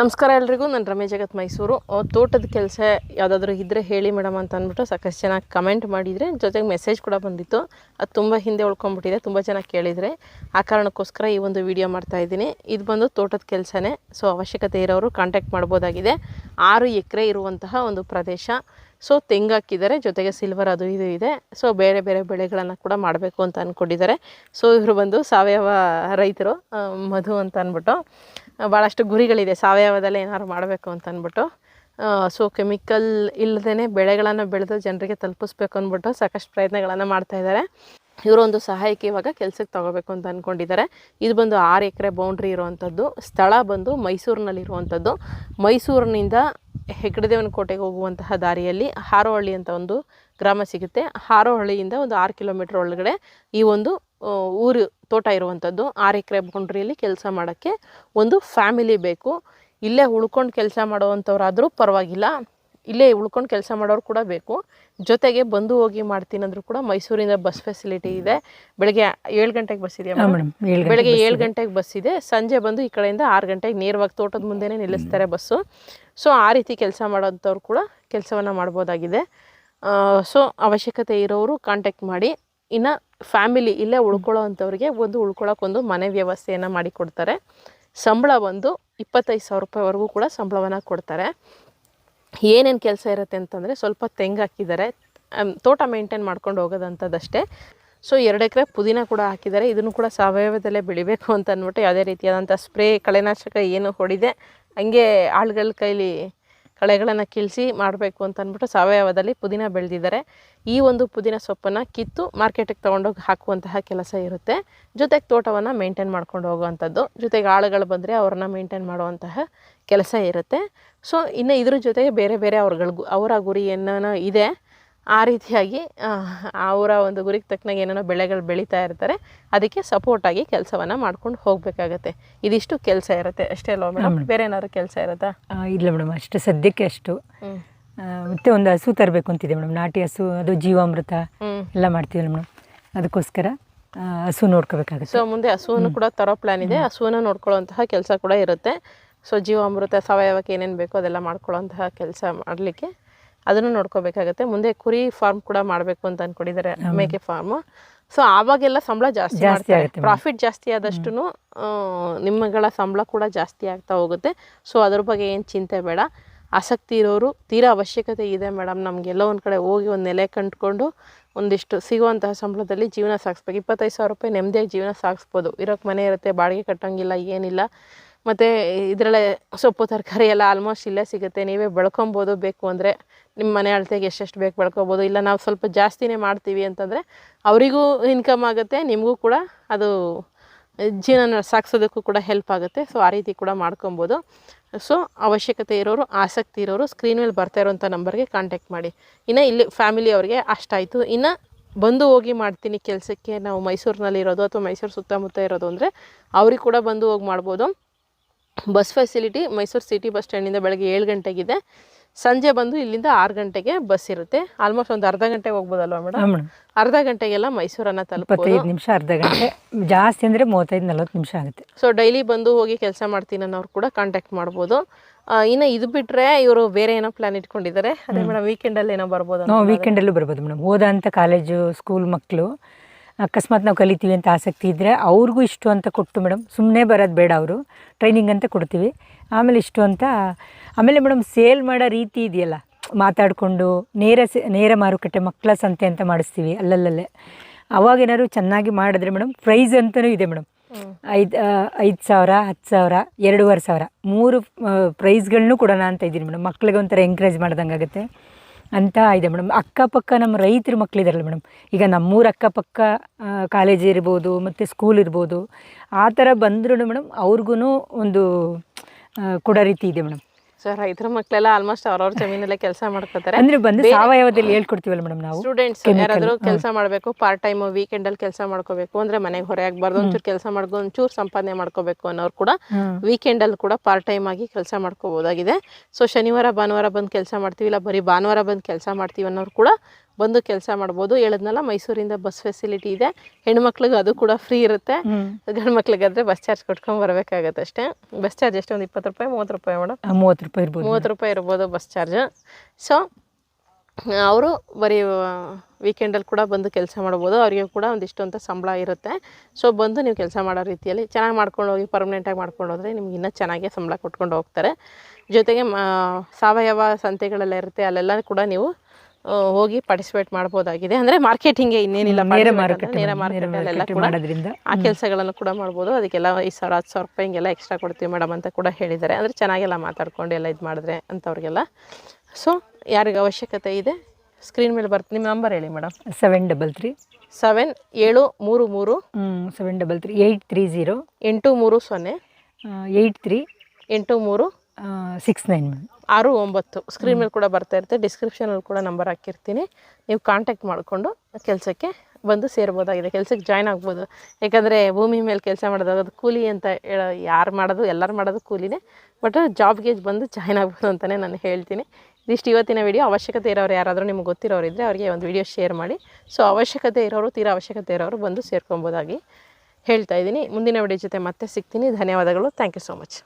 ನಮಸ್ಕಾರ ಎಲ್ರಿಗೂ, ನಾನು ರಮೇಶ್ ಜಗತ್ ಮೈಸೂರು. ತೋಟದ ಕೆಲಸ ಯಾವುದಾದ್ರೂ ಇದ್ದರೆ ಹೇಳಿ ಮೇಡಮ್ ಅಂತ ಅಂದ್ಬಿಟ್ಟು ಸಾಕಷ್ಟು ಜನ ಕಮೆಂಟ್ ಮಾಡಿದರೆ ಜೊತೆಗೆ ಮೆಸೇಜ್ ಕೂಡ ಬಂದಿತ್ತು. ಅದು ತುಂಬ ಹಿಂದೆ ಉಳ್ಕೊಂಡ್ಬಿಟ್ಟಿದೆ, ತುಂಬ ಜನ ಕೇಳಿದರೆ. ಆ ಕಾರಣಕ್ಕೋಸ್ಕರ ಈ ಒಂದು ವಿಡಿಯೋ ಮಾಡ್ತಾ ಇದ್ದೀನಿ. ಇದು ಬಂದು ತೋಟದ ಕೆಲಸನೇ ಸೊ ಅವಶ್ಯಕತೆ ಇರೋರು ಕಾಂಟ್ಯಾಕ್ಟ್ ಮಾಡ್ಬೋದಾಗಿದೆ. ಆರು ಎಕರೆ ಇರುವಂತಹ ಒಂದು ಪ್ರದೇಶ. ಸೊ ತೆಂಗು ಹಾಕಿದ್ದಾರೆ. ಜೊತೆಗೆ ಸಿಲ್ವರ್ ಅದು ಇದು ಇದೆ. ಸೊ ಬೇರೆ ಬೇರೆ ಬೆಳೆಗಳನ್ನು ಕೂಡ ಮಾಡಬೇಕು ಅಂತ ಅಂದ್ಕೊಂಡಿದ್ದಾರೆ ಸೊ ಇವರು ಬಂದು ಸಾವಯವ ರೈತರು ಮಧು ಅಂತ ಅಂದ್ಬಿಟ್ಟು ಭಾಳಷ್ಟು ಗುರಿಗಳಿದೆ. ಸಾವಯವದಲ್ಲೇ ಏನಾದ್ರು ಮಾಡಬೇಕು ಅಂತ ಅಂದ್ಬಿಟ್ಟು ಸೊ ಕೆಮಿಕಲ್ ಇಲ್ಲದೇ ಬೆಳೆಗಳನ್ನು ಬೆಳೆದು ಜನರಿಗೆ ತಲುಪಿಸ್ಬೇಕು ಅಂದ್ಬಿಟ್ಟು ಸಾಕಷ್ಟು ಪ್ರಯತ್ನಗಳನ್ನು ಮಾಡ್ತಾಯಿದ್ದಾರೆ ಇವರು ಒಂದು ಸಹಾಯಕ್ಕೆ ಇವಾಗ ಕೆಲಸಕ್ಕೆ ತಗೋಬೇಕು ಅಂತ ಅಂದ್ಕೊಂಡಿದ್ದಾರೆ ಇದು ಬಂದು ಆರು ಎಕರೆ ಬೌಂಡ್ರಿ ಇರುವಂಥದ್ದು ಸ್ಥಳ ಬಂದು ಮೈಸೂರಿನಲ್ಲಿರುವಂಥದ್ದು ಮೈಸೂರಿನಿಂದ ಹೆಗ್ಗಡದೇವನ ಕೋಟೆಗೆ ಹೋಗುವಂತಹ ದಾರಿಯಲ್ಲಿ ಹಾರೋಹಳ್ಳಿ ಅಂತ ಒಂದು ಗ್ರಾಮ ಸಿಗುತ್ತೆ. ಹಾರೋಹಳ್ಳಿಯಿಂದ ಒಂದು ಆರು ಕಿಲೋಮೀಟ್ರ್ ಒಳಗಡೆ ಈ ಒಂದು ಊರು ತೋಟ ಇರುವಂಥದ್ದು. ಆರು ಎಕರೆ ಬೌಂಡ್ರಿಯಲ್ಲಿ ಕೆಲಸ ಮಾಡೋಕ್ಕೆ ಒಂದು ಫ್ಯಾಮಿಲಿ ಬೇಕು. ಇಲ್ಲೇ ಉಳ್ಕೊಂಡು ಕೆಲಸ ಮಾಡುವಂಥವ್ರಾದರೂ ಪರವಾಗಿಲ್ಲ. ಇಲ್ಲೇ ಉಳ್ಕೊಂಡು ಕೆಲಸ ಮಾಡೋರು ಕೂಡ ಬೇಕು. ಜೊತೆಗೆ ಬಂದು ಹೋಗಿ ಮಾಡ್ತೀನಿ ಅಂದ್ರೂ ಕೂಡ ಮೈಸೂರಿಂದ ಬಸ್ ಫೆಸಿಲಿಟಿ ಇದೆ. ಬೆಳಗ್ಗೆ ಏಳು ಗಂಟೆಗೆ ಬಸ್ ಇದೆಯಾ ಮೇಡಮ್? ಬೆಳಗ್ಗೆ ಏಳು ಗಂಟೆಗೆ ಬಸ್ ಇದೆ. ಸಂಜೆ ಬಂದು ಈ ಕಡೆಯಿಂದ ಆರು ಗಂಟೆಗೆ ನೇರವಾಗಿ ತೋಟದ ಮುಂದೆನೇ ನಿಲ್ಲಿಸ್ತಾರೆ ಬಸ್ಸು. ಸೊ ಆ ರೀತಿ ಕೆಲಸ ಮಾಡೋಂಥವ್ರು ಕೂಡ ಕೆಲಸವನ್ನು ಮಾಡ್ಬೋದಾಗಿದೆ. ಸೊ ಅವಶ್ಯಕತೆ ಇರೋರು ಕಾಂಟ್ಯಾಕ್ಟ್ ಮಾಡಿ. ಇನ್ನು ಫ್ಯಾಮಿಲಿ ಇಲ್ಲೇ ಉಳ್ಕೊಳ್ಳೋ ಅಂಥವ್ರಿಗೆ ಒಂದು ಉಳ್ಕೊಳ್ಳೋಕೆ ಒಂದು ಮನೆ ವ್ಯವಸ್ಥೆಯನ್ನು ಮಾಡಿಕೊಡ್ತಾರೆ. ಸಂಬಳ ಬಂದು ಇಪ್ಪತ್ತೈದು ಸಾವಿರ ರೂಪಾಯಿವರೆಗೂ ಕೂಡ ಸಂಬಳವನ್ನು ಕೊಡ್ತಾರೆ. ಏನೇನು ಕೆಲಸ ಇರುತ್ತೆ ಅಂತಂದರೆ ಸ್ವಲ್ಪ ತೆಂಗು ಹಾಕಿದ್ದಾರೆ ತೋಟ ಮೇಂಟೈನ್ ಮಾಡ್ಕೊಂಡು ಹೋಗೋದಂಥದ್ದಷ್ಟೇ ಸೊ ಎರಡು ಎಕರೆ ಪುದೀನ ಕೂಡ ಹಾಕಿದ್ದಾರೆ ಇದನ್ನು ಕೂಡ ಸಾವಯವದಲ್ಲೇ ಬೆಳಿಬೇಕು ಅಂತ ಅಂದ್ಬಿಟ್ಟು ಯಾವುದೇ ರೀತಿಯಾದಂಥ ಸ್ಪ್ರೇ, ಕಳೆನಾಶಕ ಏನು ಹೊಡಿದೆ. ಹಂಗೆ ಆಳುಗಳ ಕೈಲಿ ಕಳೆಗಳನ್ನು ಕೀಳಿಸಿ ಮಾಡಬೇಕು ಅಂತ ಅಂದ್ಬಿಟ್ಟು ಸಾವಯವದಲ್ಲಿ ಪುದೀನ ಬೆಳೆದಿದ್ದಾರೆ. ಈ ಒಂದು ಪುದೀನ ಸೊಪ್ಪನ್ನು ಕಿತ್ತು ಮಾರ್ಕೆಟಿಗೆ ತೊಗೊಂಡೋಗಿ ಹಾಕುವಂತಹ ಕೆಲಸ ಇರುತ್ತೆ. ಜೊತೆಗೆ ತೋಟವನ್ನು ಮೇಂಟೈನ್ ಮಾಡ್ಕೊಂಡು ಹೋಗುವಂಥದ್ದು. ಜೊತೆಗೆ ಆಳುಗಳು ಬಂದರೆ ಅವ್ರನ್ನ ಮೇಂಟೈನ್ ಮಾಡುವಂತಹ ಕೆಲಸ ಇರುತ್ತೆ. ಸೊ ಇನ್ನು ಇದ್ರ ಜೊತೆಗೆ ಬೇರೆ ಬೇರೆ ಅವ್ರಗಳಿಗೂ, ಅವರ ಗುರಿ ಏನೇನೋ ಇದೆ ಆ ರೀತಿಯಾಗಿ ಅವರ ಒಂದು ಗುರಿಗೆ ತಕ್ಕನಾಗಿ ಏನೇನೋ ಬೆಳೆಗಳು ಬೆಳೀತಾ ಇರ್ತಾರೆ ಅದಕ್ಕೆ ಸಪೋರ್ಟಾಗಿ ಕೆಲಸವನ್ನು ಮಾಡ್ಕೊಂಡು ಹೋಗಬೇಕಾಗತ್ತೆ. ಇದಿಷ್ಟು ಕೆಲಸ ಇರುತ್ತೆ. ಅಷ್ಟೇ ಅಲ್ವಾ ಮೇಡಮ್? ಬೇರೆ ಏನಾದ್ರು ಕೆಲಸ ಇರುತ್ತಾ? ಇಲ್ಲ ಮೇಡಮ್ ಅಷ್ಟು. ಸದ್ಯಕ್ಕೆ ಅಷ್ಟು. ಮತ್ತೆ ಒಂದು ಹಸು ತರಬೇಕು ಅಂತಿದೆ ಮೇಡಮ್. ನಾಟಿ ಹಸು ಅದು ಜೀವಾಮೃತ ಎಲ್ಲ ಮಾಡ್ತೀವಲ್ಲ ಮೇಡಮ್. ಅದಕ್ಕೋಸ್ಕರ ಹಸು ನೋಡ್ಕೋಬೇಕಾಗುತ್ತೆ. ಸೊ ಮುಂದೆ ಹಸುವನ್ನು ಕೂಡ ತರೋ ಪ್ಲಾನ್ ಇದೆ. ಹಸುವನ್ನು ನೋಡ್ಕೊಳ್ಳೋಂತಹ ಕೆಲಸ ಕೂಡ ಇರುತ್ತೆ. ಸೊ ಜೀವಾಮೃತ ಸಾವಯವಕ್ಕೆ ಏನೇನು ಬೇಕೋ ಅದೆಲ್ಲ ಮಾಡ್ಕೊಳ್ಳೋಂತಹ ಕೆಲಸ ಮಾಡಲಿಕ್ಕೆ ಅದನ್ನು ನೋಡ್ಕೋಬೇಕಾಗತ್ತೆ. ಮುಂದೆ ಕುರಿ ಫಾರ್ಮ್ ಕೂಡ ಮಾಡಬೇಕು ಅಂತ ಅನ್ಕೊಂಡಿದ್ದಾರೆ ಮೇಕೆ ಫಾರ್ಮ್ ಸೊ ಆವಾಗೆಲ್ಲ ಸಂಬಳ ಜಾಸ್ತಿ ಜಾಸ್ತಿ ಆಗುತ್ತೆ ಪ್ರಾಫಿಟ್ ಜಾಸ್ತಿ ಆದಷ್ಟು ನಿಮ್ಮಗಳ ಸಂಬಳ ಕೂಡ ಜಾಸ್ತಿ ಆಗ್ತಾ ಹೋಗುತ್ತೆ. ಸೊ ಅದ್ರ ಬಗ್ಗೆ ಏನು ಚಿಂತೆ ಬೇಡ. ಆಸಕ್ತಿ ಇರೋರು ತೀರಾ ಅವಶ್ಯಕತೆ ಇದೆ ಮೇಡಮ್. ನಮಗೆಲ್ಲ ಒಂದು ಕಡೆ ಹೋಗಿ ಒಂದು ನೆಲೆ ಕಂಡುಕೊಂಡು ಒಂದಿಷ್ಟು ಸಿಗುವಂತಹ ಸಂಬಳದಲ್ಲಿ ಜೀವನ ಸಾಗಿಸ್ಬೇಕು. ಇಪ್ಪತ್ತೈದು ಸಾವಿರ ರೂಪಾಯಿ ನೆಮ್ಮದಿಯಾಗಿ ಜೀವನ ಸಾಗಿಸ್ಬೋದು. ಇರೋಕ್ಕೆ ಮನೆ ಇರುತ್ತೆ ಬಾಡಿಗೆ ಕಟ್ಟೋಂಗಿಲ್ಲ ಏನಿಲ್ಲ. ಮತ್ತು ಇದರಲ್ಲೇ ಸೊಪ್ಪು, ತರಕಾರಿ ಎಲ್ಲ ಆಲ್ಮೋಸ್ಟ್ ಇಲ್ಲೇ ಸಿಗುತ್ತೆ. ನೀವೇ ಬೆಳ್ಕೊಬೋದು. ಬೇಕು ಅಂದರೆ ನಿಮ್ಮ ಮನೆ ಅಳತೆಗೆ ಎಷ್ಟೆಷ್ಟು ಬೇಕು ಬೆಳ್ಕೊಬೋದು. ಇಲ್ಲ ನಾವು ಸ್ವಲ್ಪ ಜಾಸ್ತಿನೇ ಮಾಡ್ತೀವಿ ಅಂತಂದರೆ ಅವರಿಗೂ ಇನ್ಕಮ್ ಆಗುತ್ತೆ, ನಿಮಗೂ ಕೂಡ ಅದು ಜೀವನ ಸಾಗಿಸೋದಕ್ಕೂ ಕೂಡ ಹೆಲ್ಪ್ ಆಗುತ್ತೆ. ಸೊ ಆ ರೀತಿ ಕೂಡ ಮಾಡ್ಕೊಬೋದು. ಸೊ ಅವಶ್ಯಕತೆ ಇರೋರು, ಆಸಕ್ತಿ ಇರೋರು ಸ್ಕ್ರೀನ್ ಮೇಲೆ ಬರ್ತಾ ಇರೋಂಥ ನಂಬರ್ಗೆ ಕಾಂಟ್ಯಾಕ್ಟ್ ಮಾಡಿ. ಇನ್ನು ಇಲ್ಲಿ ಫ್ಯಾಮಿಲಿ ಅವರಿಗೆ ಅಷ್ಟಾಯಿತು. ಇನ್ನು ಬಂದು ಹೋಗಿ ಮಾಡ್ತೀನಿ ಕೆಲಸಕ್ಕೆ. ನಾವು ಮೈಸೂರಿನಲ್ಲಿ ಇರೋದು ಅಥವಾ ಮೈಸೂರು ಸುತ್ತಮುತ್ತ ಇರೋದು ಅಂದರೆ ಅವ್ರಿಗೆ ಕೂಡ ಬಂದು ಹೋಗಿ ಮಾಡ್ಬೋದು. Bus facility Mysuru city bus ಸ್ಟ್ಯಾಂಡಿಂದ ಬೆಳಗ್ಗೆ ಏಳು ಗಂಟೆಗಿದೆ. ಸಂಜೆ ಬಂದು ಇಲ್ಲಿಂದ ಆರು ಗಂಟೆಗೆ ಬಸ್ ಇರುತ್ತೆ. ಆಲ್ಮೋಸ್ಟ್ ಒಂದು ಅರ್ಧ ಗಂಟೆಗೆ ಹೋಗ್ಬೋದಲ್ವಾ ಮೇಡಮ್ ಅರ್ಧ ಗಂಟೆಗೆಲ್ಲ ಮೈಸೂರನ್ನ ತಲುಪೈದು ನಿಮಿಷ ಅರ್ಧ ಗಂಟೆ. ಜಾಸ್ತಿ ಅಂದರೆ ಮೂವತ್ತೈದು ನಲ್ವತ್ತು ನಿಮಿಷ ಆಗುತ್ತೆ. ಸೊ ಡೈಲಿ ಬಂದು ಹೋಗಿ ಕೆಲಸ ಮಾಡ್ತೀನಿ ಅನ್ನೋರು ಕೂಡ ಕಾಂಟ್ಯಾಕ್ಟ್ ಮಾಡ್ಬೋದು. ಇನ್ನು ಇದು ಬಿಟ್ಟರೆ ಇವರು ಬೇರೆ ಏನೋ ಪ್ಲಾನ್ ಇಟ್ಕೊಂಡಿದ್ದಾರೆ. ಅದೇ ಮೇಡಮ್ ವೀಕೆಂಡಲ್ಲಿ ಏನೋ ಬರ್ಬೋದು ನಾವು ವೀಕೆಂಡಲ್ಲೂ ಬರ್ಬೋದು ಮೇಡಮ್ ಓದಂಥ ಕಾಲೇಜು ಸ್ಕೂಲ್ ಮಕ್ಕಳು ಅಕಸ್ಮಾತ್ ನಾವು ಕಲಿತೀವಿ ಅಂತ ಆಸಕ್ತಿ ಇದ್ದರೆ ಅವ್ರಿಗೂ ಇಷ್ಟು ಅಂತ ಕೊಟ್ಟು ಮೇಡಮ್ ಸುಮ್ಮನೆ ಬರೋದು ಬೇಡ ಅವರು. ಟ್ರೈನಿಂಗ್ ಅಂತ ಕೊಡ್ತೀವಿ. ಆಮೇಲೆ ಇಷ್ಟು ಅಂತ ಆಮೇಲೆ ಮೇಡಮ್ ಸೇಲ್ ಮಾಡೋ ರೀತಿ ಇದೆಯಲ್ಲ ಮಾತಾಡಿಕೊಂಡು ನೇರ ಸೆ ನೇರ ಮಾರುಕಟ್ಟೆ ಮಕ್ಕಳ ಸಂತೆ ಅಂತ ಮಾಡಿಸ್ತೀವಿ ಅಲ್ಲಲ್ಲೇ ಅವಾಗ ಏನಾದ್ರು ಚೆನ್ನಾಗಿ ಮಾಡಿದ್ರೆ ಮೇಡಮ್ ಪ್ರೈಸ್ ಅಂತಲೂ ಇದೆ ಮೇಡಮ್. ಐದು ಐದು ಸಾವಿರ ಹತ್ತು ಸಾವಿರ ಎರಡೂವರೆ ಸಾವಿರ. ಮೂರು ಪ್ರೈಸ್ಗಳನ್ನೂ ಕೊಡೋಣ ಅಂತ ಇದ್ದೀನಿ ಮೇಡಮ್. ಮಕ್ಕಳಿಗೆ ಒಂಥರ ಎಂಕರೇಜ್ ಮಾಡ್ದಂಗೆ ಆಗುತ್ತೆ ಅಂತ ಇದೆ ಮೇಡಮ್. ಅಕ್ಕಪಕ್ಕ ನಮ್ಮ ರೈತರ ಮಕ್ಕಳಿದಾರಲ್ಲ ಮೇಡಮ್. ಈಗ ನಮ್ಮೂರ ಅಕ್ಕಪಕ್ಕ ಕಾಲೇಜ್ ಇರ್ಬೋದು, ಮತ್ತು ಸ್ಕೂಲ್ ಇರ್ಬೋದು, ಆ ಥರ ಬಂದ್ರೂ ಮೇಡಮ್ ಅವ್ರಿಗೂ ಒಂದು ಕೊಡೋ ರೀತಿ ಇದೆ ಮೇಡಮ್. ಸೊ ರೈತರ ಮಕ್ಕಳೆಲ್ಲ ಆಲ್ಮೋಸ್ಟ್ ಅವ್ರವ್ರ ಜಮೀನಲ್ಲೇ ಕೆಲಸ ಮಾಡ್ಕೋತಾರೆ ಅಂದ್ರೆ ಬಂದು ಸಾವಯವದಲ್ಲಿ ಹೇಳ್ಕೊಡ್ತೀವಲ್ಲ ಮೇಡಮ್ ನಾವು? ಸ್ಟೂಡೆಂಟ್ಸ್ ಯಾರಾದರೂ ಕೆಲಸ ಮಾಡಬೇಕು ಪಾರ್ಟ್ ಟೈಮ್ ವೀಕೆಂಡ್ ಅಲ್ಲಿ ಕೆಲಸ ಮಾಡ್ಕೋಬೇಕು ಅಂದ್ರೆ ಮನೆಗೆ ಹೊರೆ ಆಗಬಾರ್ದು ಒಂಚೂರು ಕೆಲಸ ಮಾಡ್ಕೊಂಡು ಒಂಚೂರು ಸಂಪಾದನೆ ಮಾಡ್ಕೋಬೇಕು ಅನ್ನೋರು ಕೂಡ ವೀಕೆಂಡ್ ಅಲ್ಲಿ ಕೂಡ ಪಾರ್ಟ್ ಟೈಮ್ ಆಗಿ ಕೆಲಸ ಮಾಡ್ಕೋಬಹುದಾಗಿದೆ ಸೊ ಶನಿವಾರ ಭಾನುವಾರ ಬಂದು ಕೆಲಸ ಮಾಡ್ತೀವಿ ಇಲ್ಲ ಬರೀ ಭಾನುವಾರ ಬಂದು ಕೆಲಸ ಮಾಡ್ತೀವಿ ಅನ್ನೋರು ಕೂಡ ಬಂದು ಕೆಲಸ ಮಾಡ್ಬೋದು. ಹೇಳದ್ನಲ್ಲ ಮೈಸೂರಿಂದ ಬಸ್ ಫೆಸಿಲಿಟಿ ಇದೆ. ಹೆಣ್ಮಕ್ಳಿಗೆ ಅದು ಕೂಡ ಫ್ರೀ ಇರುತ್ತೆ. ಗಂಡು ಮಕ್ಳಿಗಾದ್ರೆ ಬಸ್ ಚಾರ್ಜ್ ಕೊಟ್ಕೊಂಡು ಬರಬೇಕಾಗತ್ತೆ ಅಷ್ಟೇ. ಬಸ್ ಚಾರ್ಜ್ ಎಷ್ಟು? ಒಂದು ಇಪ್ಪತ್ತು ರೂಪಾಯಿ ಮೂವತ್ತು ರೂಪಾಯಿ ಮೇಡಮ್ ಮೂವತ್ತು ರೂಪಾಯಿ ಇರ್ಬೋದು ಮೂವತ್ತು ರೂಪಾಯಿ ಇರ್ಬೋದು ಬಸ್ ಚಾರ್ಜ್ ಸೊ ಅವರು ಬರೀ ವೀಕೆಂಡಲ್ಲಿ ಕೂಡ ಬಂದು ಕೆಲಸ ಮಾಡ್ಬೋದು. ಅವರಿಗೆ ಕೂಡ ಒಂದಿಷ್ಟು ಅಂತ ಸಂಬಳ ಇರುತ್ತೆ. ಸೊ ಬಂದು ನೀವು ಕೆಲಸ ಮಾಡೋ ರೀತಿಯಲ್ಲಿ ಚೆನ್ನಾಗಿ ಮಾಡ್ಕೊಂಡು ಹೋಗಿ ಪರ್ಮನೆಂಟಾಗಿ ಮಾಡ್ಕೊಂಡು ಹೋದರೆ ನಿಮ್ಗೆ ಇನ್ನೂ ಚೆನ್ನಾಗಿ ಸಂಬಳ ಕೊಟ್ಕೊಂಡು ಹೋಗ್ತಾರೆ. ಜೊತೆಗೆ ಮ ಸಾವಯವ ಸಂತೆಗಳೆಲ್ಲ ಇರುತ್ತೆ. ಅಲ್ಲೆಲ್ಲ ಕೂಡ ನೀವು ಹೋಗಿ ಪಾರ್ಟಿಸಿಪೇಟ್ ಮಾಡಬಹುದಾಗಿದೆ ಅಂದ್ರೆ ಮಾರ್ಕೆಟಿಂಗ್ಗೆ ಇನ್ನೇನಿಲ್ಲ ನೇರ ಮಾರ್ಕೆಟಲ್ಲೆಲ್ಲ ಕೂಡ ಮಾಡೋದ್ರಿಂದ. ಆ ಕೆಲಸಗಳನ್ನು ಕೂಡ ಮಾಡ್ಬೋದು. ಅದಕ್ಕೆಲ್ಲ ಐದು ಸಾವಿರ ಹತ್ತು ಸಾವಿರ ರೂಪಾಯಿ ಹಿಂಗೆಲ್ಲ ಎಕ್ಸ್ಟ್ರಾ ಕೊಡ್ತೀವಿ ಮೇಡಮ್ ಅಂತ ಕೂಡ ಹೇಳಿದ್ದಾರೆ. ಅಂದರೆ ಚೆನ್ನಾಗೆಲ್ಲ ಮಾತಾಡ್ಕೊಂಡು ಎಲ್ಲ ಇದು ಮಾಡಿದ್ರೆ ಅಂಥವ್ರಿಗೆಲ್ಲ ಸೊ ಯಾರಿಗೆ ಅವಶ್ಯಕತೆ ಇದೆ ಸ್ಕ್ರೀನ್ ಮೇಲೆ ಬರ್ತೀನಿ ನಿಮ್ಮ ನಂಬರ್ ಹೇಳಿ madam seven double three seven ಏಳು ಮೂರು ಮೂರು. Seven double three eight three zero ಎಂಟು ಮೂರು ಸೊನ್ನೆ. ಏಯ್ಟ್ ತ್ರೀ ಎಂಟು ಮೂರು. ಸಿಕ್ಸ್ ನೈನ್ ಆರು, ಒಂಬತ್ತು. ಸ್ಕ್ರೀನ್ ಮೇಲೆ ಕೂಡ ಬರ್ತಾ ಇರುತ್ತೆ. ಡಿಸ್ಕ್ರಿಪ್ಷನಲ್ಲಿ ಕೂಡ ನಂಬರ್ ಹಾಕಿರ್ತೀನಿ. ನೀವು ಕಾಂಟ್ಯಾಕ್ಟ್ ಮಾಡಿಕೊಂಡು ಕೆಲಸಕ್ಕೆ ಬಂದು ಸೇರ್ಬೋದಾಗಿದೆ. ಕೆಲಸಕ್ಕೆ ಜಾಯ್ನ್ ಆಗ್ಬೋದು. ಯಾಕಂದರೆ ಭೂಮಿ ಮೇಲೆ ಕೆಲಸ ಮಾಡೋದಾಗ ಅದು ಕೂಲಿ ಅಂತ ಹೇಳೋ, ಯಾರು ಮಾಡೋದು, ಎಲ್ಲರೂ ಮಾಡೋದು ಕೂಲಿನೇ. ಬಟ್ ಜಾಬ್ಗೆ ಬಂದು ಜಾಯ್ನ್ ಆಗ್ಬೋದು ಅಂತಲೇ ನಾನು ಹೇಳ್ತೀನಿ. ಇದಿಷ್ಟು ಇವತ್ತಿನ ವಿಡಿಯೋ ಅವಶ್ಯಕತೆ ಇರೋರು ಯಾರಾದರೂ ನಿಮ್ಗೆ ಗೊತ್ತಿರೋರು ಇದ್ದರೆ ಅವರಿಗೆ ಒಂದು ವಿಡಿಯೋ ಶೇರ್ ಮಾಡಿ. ಸೊ ಅವಶ್ಯಕತೆ ಇರೋರು, ತೀರಾ ಅವಶ್ಯಕತೆ ಇರೋರು ಬಂದು ಸೇರ್ಕೊಬೋದಾಗಿ ಹೇಳ್ತಾ ಇದ್ದೀನಿ. ಮುಂದಿನ ವಿಡಿಯೋ ಜೊತೆ ಮತ್ತೆ ಸಿಗ್ತೀನಿ. ಧನ್ಯವಾದಗಳು. Thank you so much